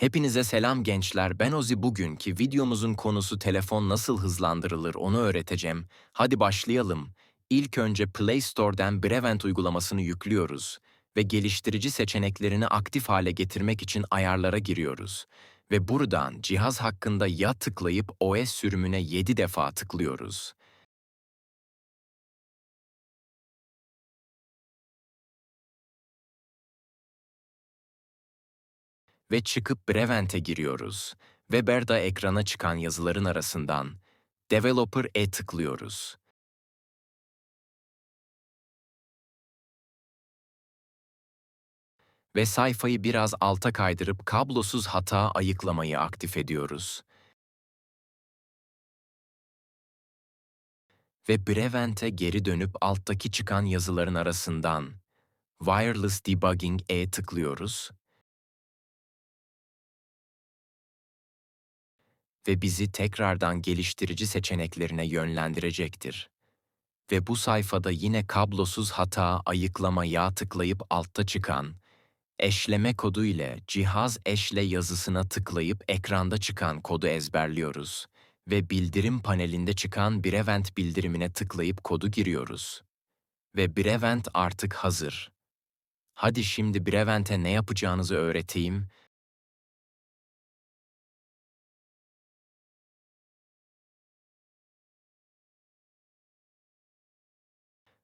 Hepinize selam gençler. Ben Ozi bugünkü videomuzun konusu telefon nasıl hızlandırılır onu öğreteceğim. Hadi başlayalım. İlk önce Play Store'dan Brevent uygulamasını yüklüyoruz ve geliştirici seçeneklerini aktif hale getirmek için ayarlara giriyoruz. Ve buradan cihaz hakkında ya tıklayıp OS sürümüne 7 defa tıklıyoruz. Ve çıkıp Brevent'e giriyoruz. Weber'da ekrana çıkan yazıların arasından Developer E tıklıyoruz. Ve sayfayı biraz alta kaydırıp kablosuz hata ayıklamayı aktif ediyoruz. Ve Brevent'e geri dönüp alttaki çıkan yazıların arasından Wireless Debugging E tıklıyoruz ve bizi tekrardan geliştirici seçeneklerine yönlendirecektir. Ve bu sayfada yine kablosuz hata ayıklama yağ tıklayıp altta çıkan eşleme kodu ile cihaz eşle yazısına tıklayıp ekranda çıkan kodu ezberliyoruz ve bildirim panelinde çıkan Brevent bildirimine tıklayıp kodu giriyoruz. Ve Brevent artık hazır. Hadi şimdi Brevent'e ne yapacağınızı öğreteyim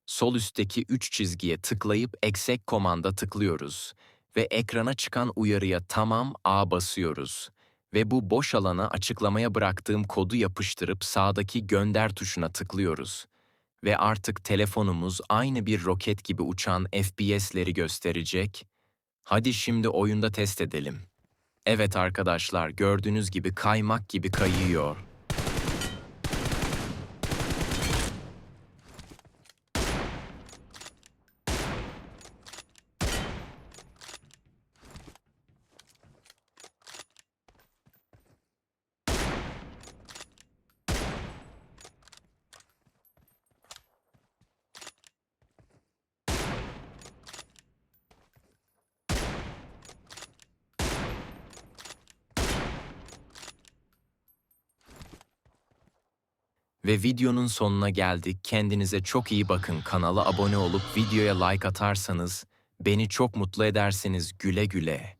Sol üstteki 3 çizgiye tıklayıp Exec komanda tıklıyoruz ve ekrana çıkan uyarıya Tamam A basıyoruz ve bu boş alana açıklamaya bıraktığım kodu yapıştırıp sağdaki Gönder tuşuna tıklıyoruz. Ve artık telefonumuz aynı bir roket gibi uçan FPS'leri gösterecek. Hadi şimdi oyunda test edelim. Evet arkadaşlar gördüğünüz gibi kaymak gibi kayıyor. Ve videonun sonuna geldik. Kendinize çok iyi bakın. Kanala abone olup videoya like atarsanız beni çok mutlu edersiniz. Güle güle.